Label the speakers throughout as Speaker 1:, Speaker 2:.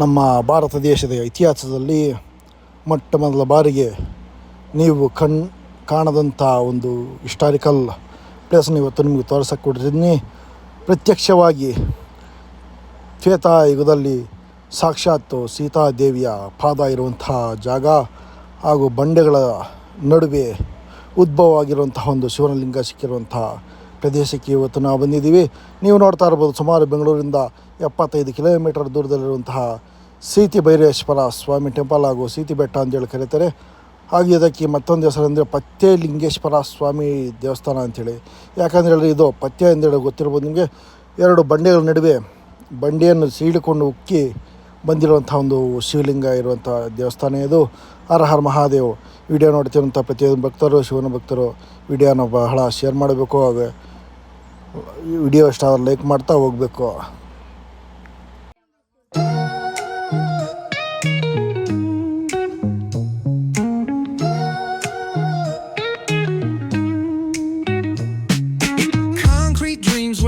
Speaker 1: ನಮ್ಮ ಭಾರತ ದೇಶದ ಇತಿಹಾಸದಲ್ಲಿ ಮೊಟ್ಟ ಮೊದಲ ಬಾರಿಗೆ ನೀವು ಕಣ್ ಕಾಣದಂಥ ಒಂದು ಹಿಸ್ಟಾರಿಕಲ್ ಪ್ಲೇಸನ್ನು ಇವತ್ತು ನಿಮಗೆ ತೋರ್ಸಕ್ಕೆ ಕೊಡ್ತೀನಿ ಪ್ರತ್ಯಕ್ಷವಾಗಿ ಶ್ವೇತಾಯುಗದಲ್ಲಿ ಸಾಕ್ಷಾತ್ತು ಸೀತಾದೇವಿಯ ಪಾದ ಇರುವಂತಹ ಜಾಗ ಹಾಗೂ ಬಂಡೆಗಳ ನಡುವೆ ಉದ್ಭವ ಆಗಿರುವಂತಹ ಒಂದು ಶಿವನಲಿಂಗ ಸಿಕ್ಕಿರುವಂತಹ ಪ್ರದೇಶಕ್ಕೆ ಇವತ್ತು ನಾವು ಬಂದಿದ್ದೀವಿ. ನೀವು ನೋಡ್ತಾ ಇರ್ಬೋದು ಸುಮಾರು ಬೆಂಗಳೂರಿಂದ ಎಪ್ಪತ್ತೈದು ಕಿಲೋಮೀಟರ್ ದೂರದಲ್ಲಿರುವಂತಹ ಸೀತಿ ಭೈರೇಶ್ವರ ಸ್ವಾಮಿ ಟೆಂಪಲ್ ಹಾಗೂ ಸೀತಿ ಬೆಟ್ಟ ಅಂತೇಳಿ ಕರೀತಾರೆ. ಹಾಗೆ ಇದಕ್ಕೆ ಮತ್ತೊಂದು ಹೆಸರೆಂದರೆ ಪತ್ತೆ ಲಿಂಗೇಶ್ವರ ಸ್ವಾಮಿ ದೇವಸ್ಥಾನ ಅಂಥೇಳಿ ಯಾಕಂದರೆ ಹೇಳಿದ್ರೆ ಇದು ಪತ್ತೆ ಅಂದೇಳಿ ಗೊತ್ತಿರ್ಬೋದು ನಿಮಗೆ. ಎರಡು ಬಂಡೆಗಳ ನಡುವೆ ಬಂಡೆಯನ್ನು ಸೀಳಿಕೊಂಡು ಉಕ್ಕಿ ಬಂದಿರುವಂಥ ಒಂದು ಶಿವಲಿಂಗ ಇರುವಂಥ ದೇವಸ್ಥಾನ ಇದು. ಹರ ಹರ ಮಹಾದೇವ್. ವಿಡಿಯೋ ನೋಡ್ತಿರುವಂಥ ಪ್ರತಿಯೊಂದು ಭಕ್ತರು, ಶಿವನ ಭಕ್ತರು ವಿಡಿಯೋನ ಬಹಳ ಶೇರ್ ಮಾಡಬೇಕು ಹಾಗೆ ವಿಡಿಯೋ ಇಷ್ಟ ಲೈಕ್ ಮಾಡ್ತಾ ಹೋಗಬೇಕು.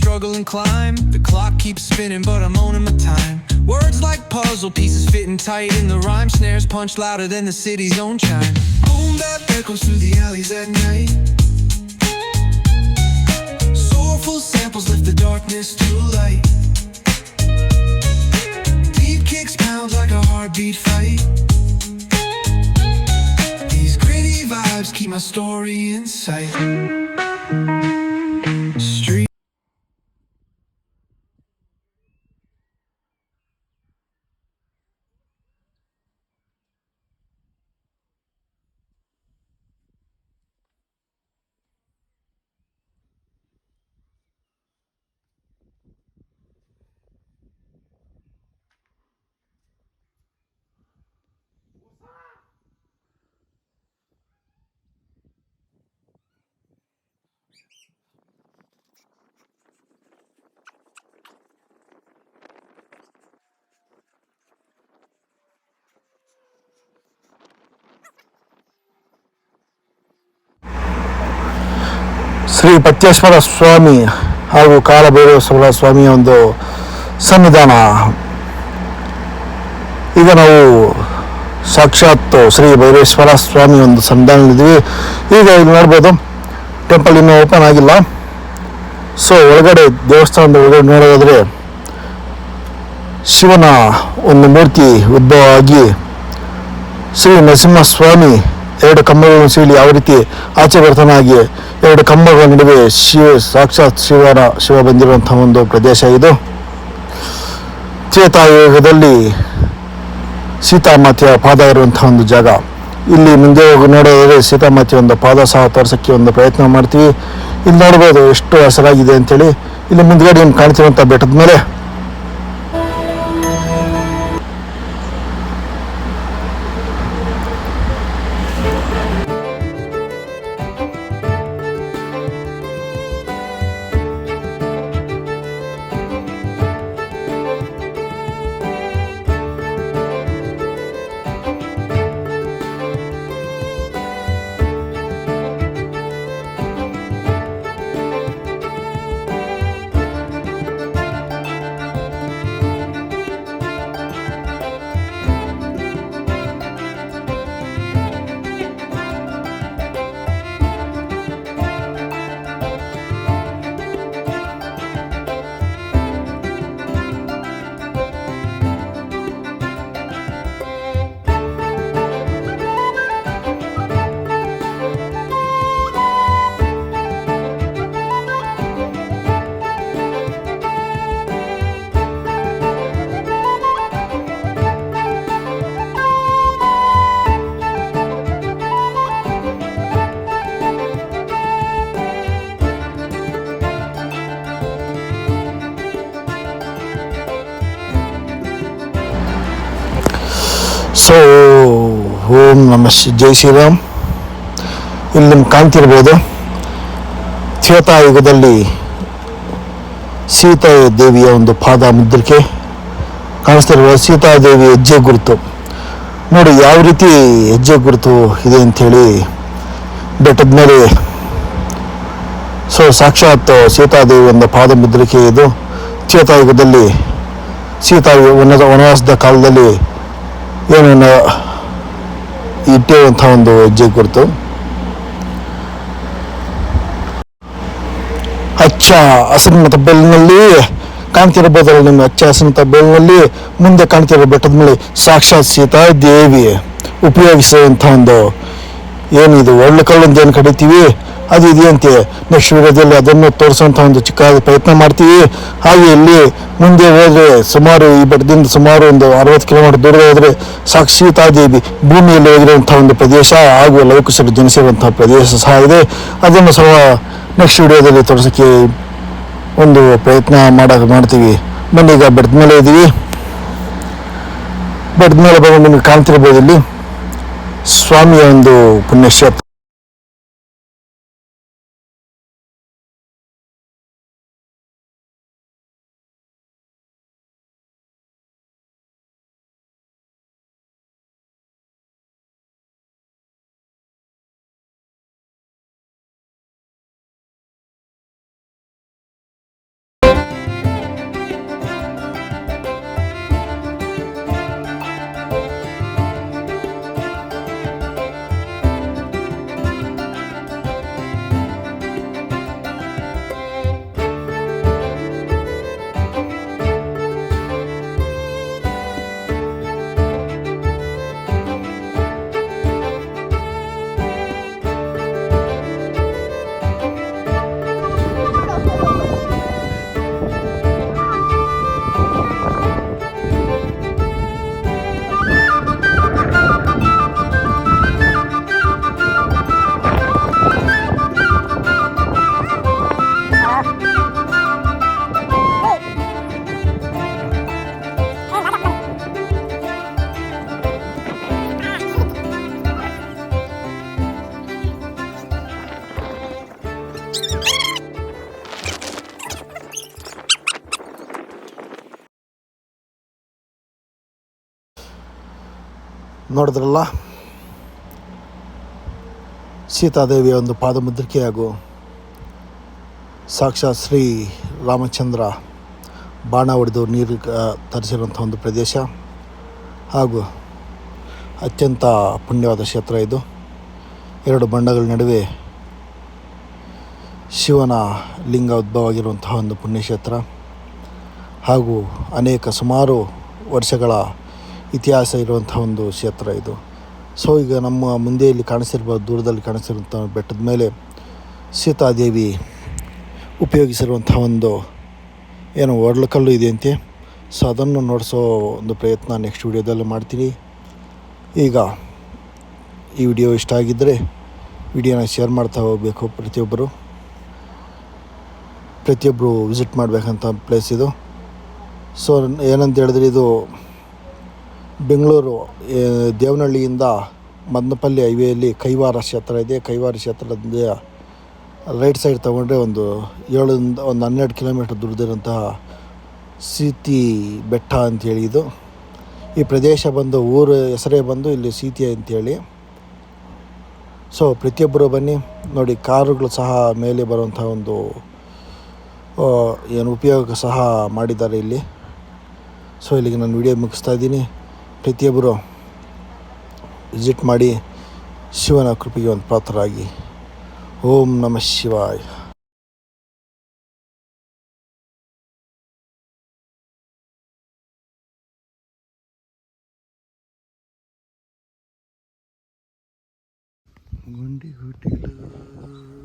Speaker 2: Struggle and climb. The clock keeps spinning, but I'm owning my time. Words like puzzle pieces fitting tight in the rhyme. Snares punch louder than the city's own chime. Boom that echoes through the alleys at night. Soulful samples lift the darkness to light. Deep kicks pound like a heartbeat fight. These gritty vibes keep my story in sight.
Speaker 1: Shri ಪತ್ಯೇಶ್ವರ ಸ್ವಾಮಿ ಹಾಗೂ ಕಾಲಭೈರವೇಶ್ವರ ಸ್ವಾಮಿಯ ಒಂದು ಸನ್ನಿಧಾನ. ಈಗ ನಾವು ಸಾಕ್ಷಾತ್ ಶ್ರೀ ಭೈರೇಶ್ವರ ಸ್ವಾಮಿ ಒಂದು ಸನ್ನಿಧಾನದಲ್ಲಿದ್ದೀವಿ ಈಗ ಇಲ್ಲಿ ನೋಡ್ಬೋದು ಟೆಂಪಲ್ ಇನ್ನೂ ಓಪನ್ ಆಗಿಲ್ಲ. ಸೊ ಒಳಗಡೆ ದೇವಸ್ಥಾನದ ಒಳಗಡೆ ನೋಡೋದಾದರೆ ಶಿವನ ಒಂದು ಮೂರ್ತಿ ಉದ್ಭವ ಆಗಿ ಶ್ರೀ ನರಸಿಂಹಸ್ವಾಮಿ ಎರಡು ಕಂಬಗಳನ್ನು ಸೀಳಿ ಯಾವ ರೀತಿ ಆಚೆ ವರ್ತನಾಗಿ ಎರಡು ಕಂಬಗಳ ನಡುವೆ ಶಿವ, ಸಾಕ್ಷಾತ್ ಶಿವನ ಶಿವ ಬಂದಿರುವಂಥ ಒಂದು ಪ್ರದೇಶ ಇದು. ತ್ರೇತಾಯುಗದಲ್ಲಿ ಸೀತಾಮಾತೆಯ ಪಾದ ಇರುವಂಥ ಒಂದು ಜಾಗ. ಇಲ್ಲಿ ಮುಂದೆ ಹೋಗಿ ನೋಡೋದಾದ್ರೆ ಸೀತಾಮಾತೆಯ ಒಂದು ಪಾದ ಸಹ ತೋರಿಸೋಕ್ಕೆ ಒಂದು ಪ್ರಯತ್ನ ಮಾಡ್ತೀವಿ. ಇಲ್ಲಿ ನೋಡ್ಬೋದು ಎಷ್ಟು ಹೆಸರಾಗಿದೆ ಅಂತೇಳಿ. ಇಲ್ಲಿ ಮುಂದ್ಗಡೆ ನಿಮ್ಗೆ ಕಾಣ್ತಿರುವಂಥ ಬೆಟ್ಟದ ಮೇಲೆ. ಸೊ ಓಂ ನಮ ಶಿ- ಜೈ ಶ್ರೀರಾಮ್. ಇಲ್ಲಿ ನಿಮ್ಗೆ ಕಾಣ್ತಿರ್ಬೋದು ತ್ರೇತಾಯುಗದಲ್ಲಿ ಸೀತಾ ದೇವಿಯ ಒಂದು ಪಾದ ಮುದ್ರಿಕೆ ಕಾಣಿಸ್ತಿರುವ ಸೀತಾದೇವಿ ಹೆಜ್ಜೆ ಗುರುತು. ನೋಡಿ, ಯಾವ ರೀತಿ ಹೆಜ್ಜೆ ಗುರುತು ಇದೆ ಅಂಥೇಳಿ ಬೆಟ್ಟದ ಮೇಲೆ. ಸೊ ಸಾಕ್ಷಾತ್ ಸೀತಾದೇವಿ ಒಂದು ಪಾದ ಮುದ್ರಿಕೆ ಇದು. ಯುಗದಲ್ಲಿ ಸೀತಾ ವನ ವನವಾಸದ ಕಾಲದಲ್ಲಿ ಏನು ನ- ಇಟ್ಟಿರುವಂಥ ಒಂದು ಹೆಜ್ಜೆ ಗುರುತು ಹಚ್ಚ ಹಸಿರಿನ ತಬ್ಬಲಿನಲ್ಲಿ ಕಾಣ್ತಿರಬಹುದಲ್ಲ ನಿಮ್ಮ ಅಚ್ಚ ಹಸಿರಿನ ತಬ್ಬಲಿನಲ್ಲಿ ಮುಂದೆ ಕಾಣ್ತಿರೋ ಬೆಟ್ಟದ ಮೇಲೆ ಸಾಕ್ಷಾತ್ ಸೀತಾ ದೇವಿ ಉಪಯೋಗಿಸುವಂಥ ಒಂದು ಏನಿದು, ಒಳ್ಳೆ ಕಲ್ಲು ಏನು ಕಡಿತೀವಿ? ಅದು ಇದೆಯಂತೆ ನೆಕ್ಸ್ಟ್ ವಿಡಿಯೋದಲ್ಲಿ ಅದನ್ನು ತೋರಿಸುವಂಥ ಒಂದು ಚಿಕ್ಕ ಪ್ರಯತ್ನ ಮಾಡ್ತೀವಿ. ಹಾಗೆ ಇಲ್ಲಿ ಮುಂದೆ ಹೋದರೆ ಸುಮಾರು ಈ ಬೆಟ್ಟದಿಂದ ಸುಮಾರು ಒಂದು ಅರವತ್ತು ಕಿಲೋಮೀಟರ್ ದೂರ ಹೋದರೆ ಸಾಕ್ಷಿ ದೇವಿ ಭೂಮಿಯಲ್ಲಿ ಹೋಗಿರುವಂಥ ಒಂದು ಪ್ರದೇಶ ಹಾಗೂ ಲೌಕಿಸರು ಜನಿಸಿರುವಂಥ ಪ್ರದೇಶ ಸಹ ಇದೆ. ಅದನ್ನು ಸಹ ನೆಕ್ಸ್ಟ್ ವಿಡಿಯೋದಲ್ಲಿ ತೋರಿಸೋಕ್ಕೆ ಒಂದು ಪ್ರಯತ್ನ ಮಾಡೋ, ಮಾಡ್ತೀವಿ. ಬನ್ನಿ ಈಗ ಬೆಟ್ಟದ ಮೇಲೆ ಇದ್ದೀವಿ ಬೆಟ್ಟದ ಮೇಲೆ ಬಂದು ನಿಮಗೆ ಕಾಣ್ತಿರ್ಬೋದು ಇಲ್ಲಿ. ಸ್ವಾಮಿಯ ಒಂದು ಪುಣ್ಯಕ್ಷೇತ್ರ. ನೋಡಿದ್ರಲ್ಲ? ಸೀತಾದೇವಿಯ ಒಂದು ಪಾದಮುದ್ರಿಕೆ ಹಾಗೂ ಸಾಕ್ಷಾತ್ ಶ್ರೀ ರಾಮಚಂದ್ರ ಬಾಣ ಹೊಡೆದು ನೀರು ತರಿಸಿರುವಂಥ ಒಂದು ಪ್ರದೇಶ ಹಾಗೂ ಅತ್ಯಂತ ಪುಣ್ಯವಾದ ಕ್ಷೇತ್ರ ಇದು. ಎರಡು ಬಣ್ಣಗಳ ನಡುವೆ ಶಿವನ ಲಿಂಗ ಉದ್ಭವ ಆಗಿರುವಂತಹ ಒಂದು ಪುಣ್ಯಕ್ಷೇತ್ರ ಹಾಗೂ ಅನೇಕ ಸುಮಾರು ವರ್ಷಗಳ ಇತಿಹಾಸ ಇರುವಂಥ ಒಂದು ಕ್ಷೇತ್ರ ಇದು. ಸೊ ಈಗ ನಮ್ಮ ಮುಂದೆ ಇಲ್ಲಿ ಕಾಣಿಸಿರ್ಬೋದು ದೂರದಲ್ಲಿ ಕಾಣಿಸಿರುವಂಥ ಬೆಟ್ಟದ ಮೇಲೆ ಸೀತಾದೇವಿ ಉಪಯೋಗಿಸಿರುವಂಥ ಒಂದು ಏನು ಒಡ್ಲಕಲ್ಲು ಇದೆಯಂತೆ ಸೊ ಅದನ್ನು ನೋಡಿಸೋ ಒಂದು ಪ್ರಯತ್ನ ನೆಕ್ಸ್ಟ್ ವಿಡಿಯೋದಲ್ಲಿ ಮಾಡ್ತೀನಿ. ಈಗ ಈ ವಿಡಿಯೋ ಇಷ್ಟ ಆಗಿದ್ದರೆ ವಿಡಿಯೋನ ಶೇರ್ ಮಾಡ್ತಾ ಹೋಗಬೇಕು ಪ್ರತಿಯೊಬ್ಬರು. ಪ್ರತಿಯೊಬ್ಬರು ವಿಸಿಟ್ ಮಾಡಬೇಕಂತ ಪ್ಲೇಸ್ ಇದು. ಸೊ ಏನಂತ ಹೇಳಿದ್ರೆ ಇದು ಬೆಂಗಳೂರು ದೇವನಹಳ್ಳಿಯಿಂದ ಮದನಪಲ್ಲಿ ಹೈವೇಯಲ್ಲಿ ಕೈವಾರ ಕ್ಷೇತ್ರ ಇದೆ. ಕೈವಾರ ಕ್ಷೇತ್ರದಿಂದ ರೈಟ್ ಸೈಡ್ ತಗೊಂಡ್ರೆ ಒಂದು ಏಳರಿಂದ ಒಂದು ಹನ್ನೆರಡು ಕಿಲೋಮೀಟರ್ ದೂರದಿರುವಂತಹ ಸೀತಿ ಬೆಟ್ಟ ಅಂಥೇಳಿ ಇದು. ಈ ಪ್ರದೇಶ ಬಂದು, ಊರು ಹೆಸರೇ ಬಂದು ಇಲ್ಲಿ ಸೀತಿ ಅಂಥೇಳಿ ಸೊ ಪ್ರತಿಯೊಬ್ಬರು ಬನ್ನಿ. ನೋಡಿ, ಕಾರುಗಳು ಸಹ ಮೇಲೆ ಬರುವಂಥ ಒಂದು ಏನು ಉಪಯೋಗ ಸಹ ಮಾಡಿದ್ದಾರೆ ಇಲ್ಲಿ. ಸೊ ಇಲ್ಲಿಗೆ ನಾನು ವಿಡಿಯೋ ಮುಗಿಸ್ತಾ ಇದ್ದೀನಿ. ಪ್ರತಿಯೊಬ್ಬರು ವಿಸಿಟ್ ಮಾಡಿ ಶಿವನ ಕೃಪೆಗೆ ಒಂದು ಪಾತ್ರರಾಗಿ. ಓಂ ನಮಃ ಶಿವಾಯ. ಗುಂಡಿ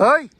Speaker 1: はい。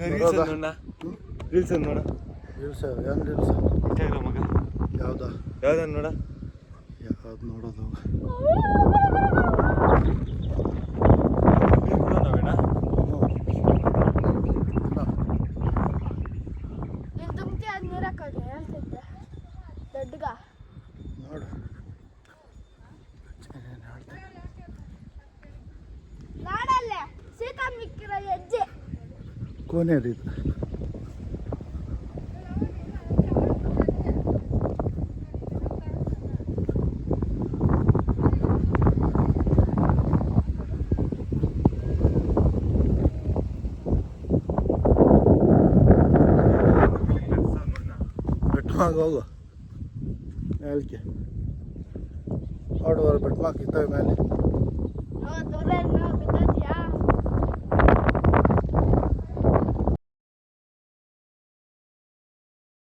Speaker 3: ರೀಲ್ಸ್ ನೋಡ. ರೀಲ್ಸ್ ನೋಡ
Speaker 1: ರೀಲ್ಸ್ ಏನು ರೀಲ್ಸ್
Speaker 3: ಇನ್ಸ್ಟಾಗ್ರಾಮ್ ಮಗ
Speaker 1: ಯಾವ್ದಾ?
Speaker 3: ಯಾವ್ದನ್ನ ನೋಡ?
Speaker 1: ಯಾವ್ದು ನೋಡೋದು?
Speaker 4: ನಾಡಲ್ಲೇ. ಸೀತಾ ಮಿಕ್ಕಿರೋ ಹೆಜ್ಜೆ
Speaker 1: ಕೋನೆ ಇದು ಬೆಟ್ಮಾಗ ಹೋಗು ಮೇಲ್ಕೆ ನೋಡುವರ ಬೆಟ್ಮಾಕ್ ಇದ್ದಾವೆ ಮೇಲೆ